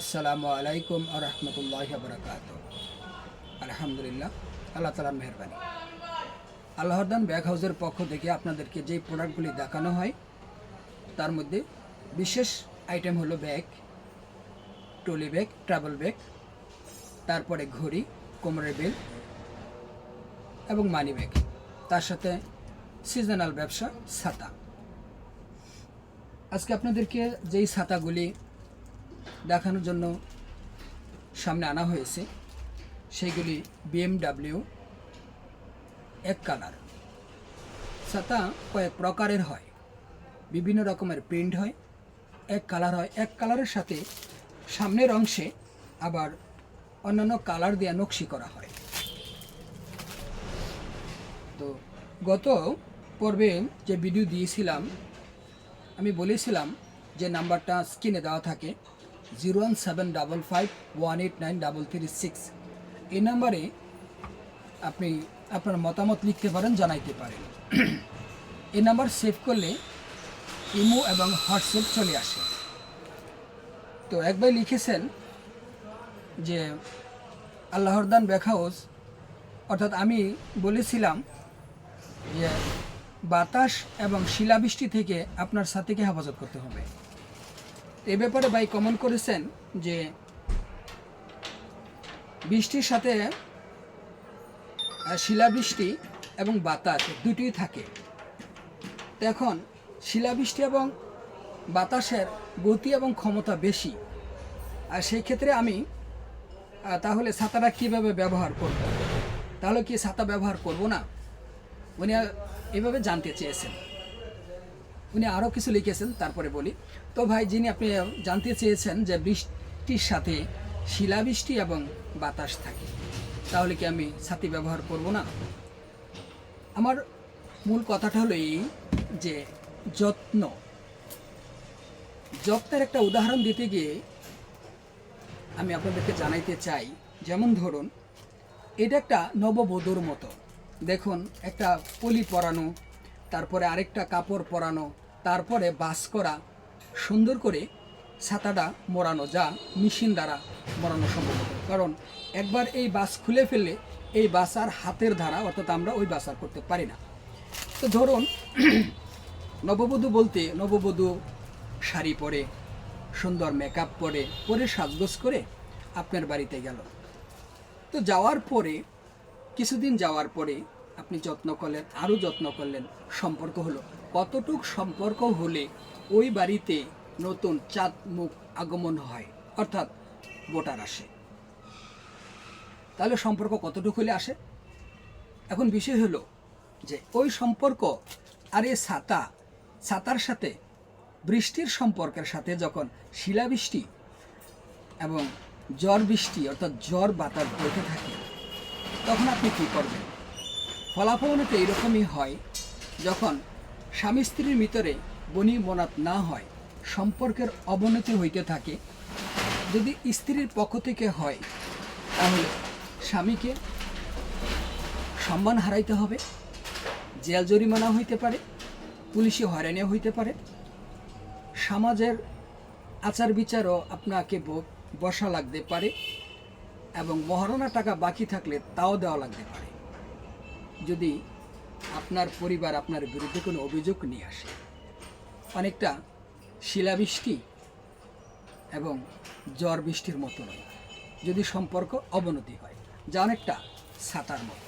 আসসালামু আলাইকুম আ রহমতুল্লাহ বরকাত আলহামদুলিল্লাহ, আল্লাহ তালার মেহরবানি। আল্লাহরদান ব্যাগ হাউসের পক্ষ থেকে আপনাদেরকে যে প্রোডাক্টগুলি দেখানো হয়, তার মধ্যে বিশেষ আইটেম হলো bag trolley bag, travel bag, তারপরে ঘড়ি, কোমরের বেল এবং মানি ব্যাগ, তার সাথে সিজনাল ব্যবসা ছাতা। আজকে আপনাদেরকে যেই ছাতাগুলি দেখানোর জন্য সামনে আনা হয়েছে। সেইগুলি বিএমডাব্লিউ এক কালার। ছাতা কয়েক প্রকারের হয়। বিভিন্ন রকমের প্রিন্ট হয়। এক কালার হয়। এক কালারের সাথে সামনের অংশে আবার অন্যান্য কালার দেওয়া নকশি করা হয়। তো গত পর্বে যে ভিডিও দিয়েছিলাম, আমি বলেছিলাম যে নাম্বারটা স্ক্রিনে দেওয়া থাকে। Zero one seven double five one eight nine double three six. এই নাম্বারে আপনি আপনার মতামত লিখতে পারেন, জানাইতে পারেন। এই নাম্বার সেভ করলে ইমো এবং হোয়াটসঅ্যাপ চলে আসে। তো একবার লিখেছেন যে আল্লাহরদান ব্যাখাউস অর্থাৎ আমি বলেছিলাম যে, বাতাস এবং শিলাবৃষ্টি থেকে আপনার সাথীকে হেফাজত করতে হবে। এ ব্যাপারে ভাই কমেন্ট করেছেন যে বৃষ্টির সাথে শিলাবৃষ্টি এবং বাতাস দুটোই থাকে। এখন শিলাবৃষ্টি এবং বাতাসের গতি এবং ক্ষমতা বেশি। আর সেই ক্ষেত্রে আমি তাহলে ছাতাটা কীভাবে ব্যবহার করব? তাহলে কি ছাতা ব্যবহার করব না? উনি এভাবে জানতে চেয়েছেন। উনি আরও কিছু লিখেছেন, তারপরে বলি। তো ভাই, যিনি আপনি জানতে চেয়েছেন যে বৃষ্টির সাথে শিলাবৃষ্টি এবং বাতাস থাকে, তাহলে কি আমি ছাতি ব্যবহার করব না? আমার মূল কথাটা হলো এই যে যত্ন। যত্নের একটা উদাহরণ দিতে গিয়ে আমি আপনাদেরকে জানাইতে চাই, যেমন ধরুন, এটা একটা নববধূর মতো। দেখুন, একটা পলি পরানো তারপরে আরেকটা কাপড় পরানো, তারপরে বাস করা, সুন্দর করে ছাতাটা মোড়ানো যা মেশিন দ্বারা মোড়ানো সম্ভব কারণ একবার এই বাস খুলে ফেললে এই বাস আর হাতের ধারা, অর্থাৎ আমরা ওই বাস আর করতে পারি না। তো ধরুন, নববধূ বলতে নববধূ শাড়ি পরে, সুন্দর মেকআপ পরে পরে সাজগোজ করে আপনার বাড়িতে গেল। তো যাওয়ার পরে, কিছুদিন যাওয়ার পরে আপনি যত্ন করলেন, আরও যত্ন করলেন, সম্পর্ক হলো। কতটুক সম্পর্ক হলে ওই বাড়িতে নতুন চাঁদ মুখ আগমন হয়? অর্থাৎ ভোটার আসে। তাহলে সম্পর্ক কতটুকু হলে আসে? এখন বিষয় হলো যে ওই সম্পর্ক আর এই ছাতা, ছাতার সাথে, বৃষ্টির সম্পর্কের সাথে যখন শিলাবৃষ্টি এবং জ্বর বৃষ্টি অর্থাৎ জ্বর বাতাস বইতে থাকে, তখন আপনি কী করবেন? ফলাফল তো এইরকমই হয়, যখন স্বামী স্ত্রীর ভিতরে বনি মনাত না হয়, সম্পর্কের অবনতি হইতে থাকে। যদি স্ত্রীর পক্ষ থেকে হয়, তাহলে স্বামীকে সম্মান হারাইতে হবে, জেল জরিমানা হইতে পারে, পুলিশি হয়রানি হইতে পারে। সমাজের আচার বিচারও আপনাকে বসা লাগতে পারে এবং মহারণা টাকা বাকি থাকলে তাও দেওয়া লাগতে পারে। যদি আপনার পরিবার আপনার বিরুদ্ধে কোনো অভিযোগ নিয়ে আসে, অনেকটা শিলাবৃষ্টি এবং জ্বর বৃষ্টির মতো নয় যদি সম্পর্ক অবনতি হয়, যা অনেকটা ছাতার মতো।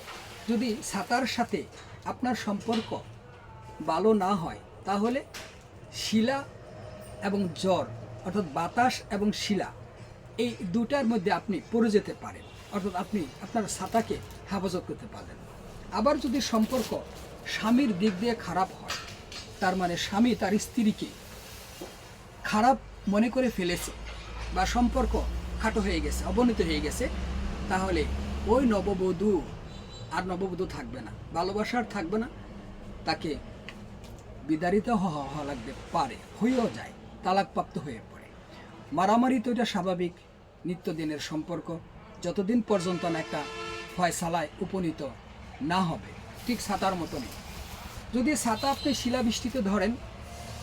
যদি ছাতার সাথে আপনার সম্পর্ক ভালো না হয়, তাহলে শিলা এবং জ্বর অর্থাৎ বাতাস এবং শিলা, এই দুটার মধ্যে আপনি পড়ে যেতে পারেন। অর্থাৎ আপনি আপনার ছাতাকে হেফাজত করতে পারলেন আবার যদি সম্পর্ক স্বামীর দিক দিয়ে খারাপ হয়, তার মানে স্বামী তার স্ত্রীকে খারাপ মনে করে ফেলেছে বা সম্পর্ক খাটো হয়ে গেছে, অবনতি হয়ে গেছে, তাহলে ওই নববধূ আর নববধূ থাকবে না ভালোবাসার থাকবে না। তাকে বিদারিত হওয়া লাগতে পারে, হয়েও যায়, তালাকপ্রাপ্ত হয়ে পড়ে। মারামারি তো এটা স্বাভাবিক, নিত্যদিনের সম্পর্ক। যতদিন পর্যন্ত না একটা ফয়সালায় উপনীত না হবে। ঠিক ছাতার মতনই। যদি ছাতা আপনি শিলাবৃষ্টিতে ধরেন,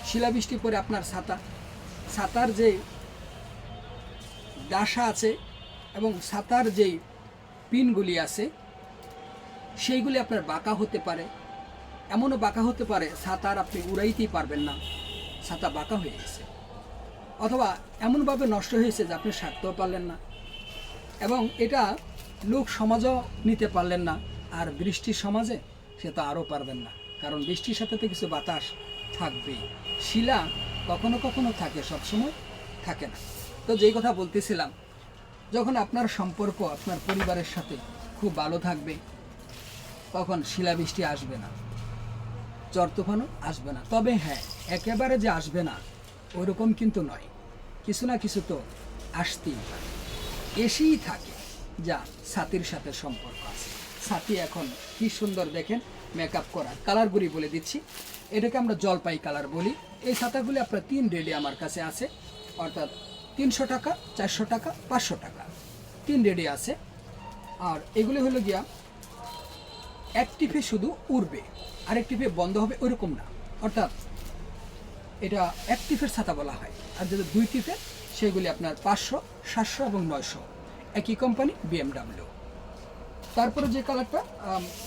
শিলাবৃষ্টি পরে আপনার ছাতা ছাতার যে ডাসা আছে এবং ছাতার যেই পিনগুলি আছে, সেইগুলি আপনার বাঁকা হতে পারে। এমনও বাঁকা হতে পারে ছাতার আপনি উড়াইতেই পারবেন না। ছাতা বাঁকা হয়ে গেছে। অথবা এমনভাবে নষ্ট হয়েছে যে আপনি সারতেও পারলেন না। এবং এটা লোক সমাজও নিতে পারলেন না। আর বৃষ্টির সমাজে সে তো আরও পারবেন না। কারণ বৃষ্টির সাথে তো কিছু বাতাস থাকবেই। শিলা কখনো কখনো থাকে, সবসময় থাকে না। তো যেই কথা বলতেছিলাম, যখন আপনার সম্পর্ক আপনার পরিবারের সাথে খুব ভালো থাকবে, তখন শিলাবৃষ্টি আসবে না ঝড় তুফানও আসবে না। তবে হ্যাঁ একেবারে যে আসবে না, ওরকম কিন্তু নয়। কিছু না কিছু তো আসতেই পারে। এসেই থাকে যা ছাতির সাথে সম্পর্ক আছে। ছাতি এখন কি সুন্দর দেখেন মেকআপ করা। কালারগুলি বলে দিচ্ছি। এটাকে আমরা জলপাই কালার বলি। এই ছাতাগুলি আপনার তিন রেডি আমার কাছে আছে। অর্থাৎ তিনশো টাকা, চারশো টাকা, পাঁচশো টাকা। তিন রেডি আছে। আর এগুলি হলো গিয়া এক টিপে শুধু উড়বে। আরেক টিপে বন্ধ হবে ওইরকম না। অর্থাৎ এটা এক টিপের ছাতা বলা হয়। আর যদি দুই টিপে, সেগুলি আপনার পাঁচশো, সাতশো এবং নয়শো। একই কোম্পানি বিএমডাব্লিউ তারপরে যে কালারটা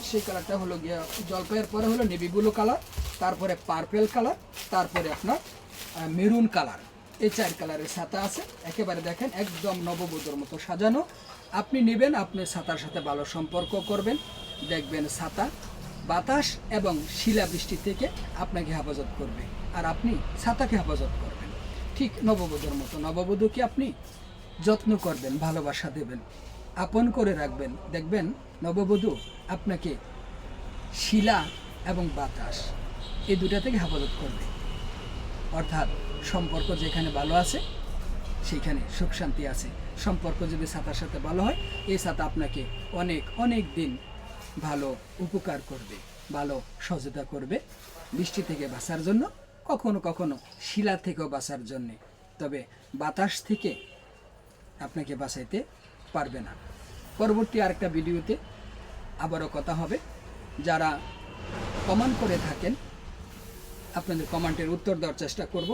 সেই কালারটা হলো গিয়া জলপাইয়ের পরে হলো নেভি ব্লু কালার তারপরে পার্পেল কালার তারপরে আপনার মেরুন কালার এই চার কালারের ছাতা আছে। একেবারে দেখেন, একদম নববধূর মতো সাজানো। আপনি নেবেন, আপনি ছাতার সাথে ভালো সম্পর্ক করবেন। দেখবেন ছাতা বাতাস এবং শিলাবৃষ্টি থেকে আপনাকে হেফাজত করবে। আর আপনি ছাতাকে হেফাজত করবেন। ঠিক নববধূর মতো নববধূকে আপনি যত্ন করবেন, ভালোবাসা দেবেন। আপন করে রাখবেন। দেখবেন নববধূ আপনাকে শিলা এবং বাতাস এই দুটা থেকে হেফাজত করবে। অর্থাৎ সম্পর্ক যেখানে ভালো আছে সেইখানে সুখ শান্তি আছে। সম্পর্ক যদি ছাতার সাথে ভালো হয়, এই ছাতা আপনাকে অনেক অনেক দিন ভালো উপকার করবে, ভালো সহযোগিতা করবে বৃষ্টি থেকে বাঁচার জন্য, কখনো কখনো শিলা থেকেও বাঁচার জন্যে। তবে বাতাস থেকে আপনাকে বাঁচাইতে পারবে না। পরবর্তী আরেকটা ভিডিওতে আবারও কথা হবে। যারা কমেন্ট করে থাকেন, আপনাদের কমেন্টের উত্তর দেওয়ার চেষ্টা করব।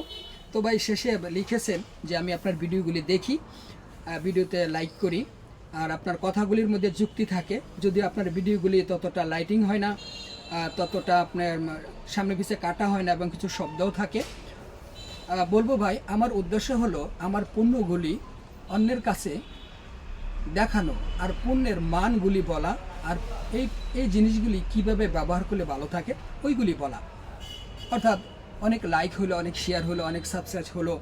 তো ভাই, শেষে লিখেছেন যে আমি আপনার ভিডিওগুলি দেখি ভিডিওতে লাইক করি। আর আপনার কথাগুলির মধ্যে যুক্তি থাকে। যদি আপনার ভিডিওগুলি ততটা লাইটিং হয় না ততটা আপনার সামনে পিছিয়ে কাটা হয় না এবং কিছু শব্দও থাকে। বলব ভাই, আমার উদ্দেশ্য হলো, আমার পণ্যগুলি অন্যের কাছে দেখানো আর পণ্যের মানগুলি বলা আর এই এই জিনিসগুলি কীভাবে ব্যবহার করলে ভালো থাকে, ওইগুলি বলা। অর্থাৎ অনেক লাইক হলো, অনেক শেয়ার হলো, অনেক সাবস্ক্রাইব হলো।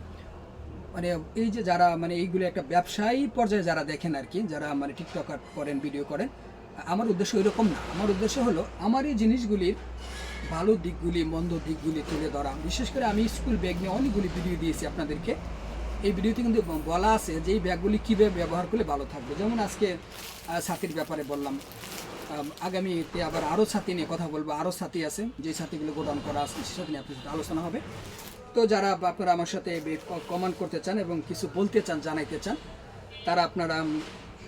মানে এই যে যারা মানে এইগুলো একটা ব্যবসায়ী পর্যায়ে যারা দেখেন আর কি যারা মানে টিকটক করেন ভিডিও করেন, আমার উদ্দেশ্য ওইরকম না। আমার উদ্দেশ্য হলো আমার এই জিনিসগুলির ভালো দিকগুলি, মন্দ দিকগুলি তুলে ধরা। বিশেষ করে আমি স্কুল ব্যাগ নিয়ে অনেকগুলি ভিডিও দিয়েছি আপনাদেরকে। এই ভিডিওতে কিন্তু বলা আছে যে এই ব্যাগগুলি কীভাবে ব্যবহার করলে ভালো থাকবে। যেমন আজকে ছাতির ব্যাপারে বললাম। আগামীতে আবার আরও ছাতি নিয়ে কথা বলব। আরও ছাতি আছে, যে ছাতিগুলো গোডাউন করা আছে, সে সাথে নিয়ে আপনার সাথে আলোচনা হবে। তো যারা আপনারা আমার সাথে কমেন্ট করতে চান এবং কিছু বলতে চান, জানাইতে চান, তারা আপনারা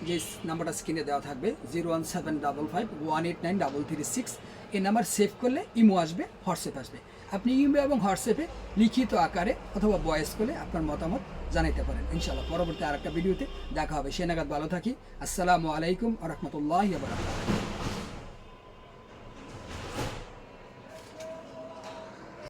যে নাম্বারটা স্ক্রিনে দেওয়া থাকবে zero one seven double five one eight nine double three six এই নাম্বার সেভ করলে ইমো আসবে, হোয়াটসঅ্যাপ আসবে। আপনি ইমো এবং হোয়াটসঅ্যাপে লিখিত আকারে অথবা বয়েস করলে আপনার মতামত জানাইতে পারেন। ইনশাল্লাহ পরবর্তী আরেকটা ভিডিওতে দেখা হবে। সে নাগাদ ভালো থাকি। আসসালামু আলাইকুম রহমতুল্লাহ বারাকাতুহু।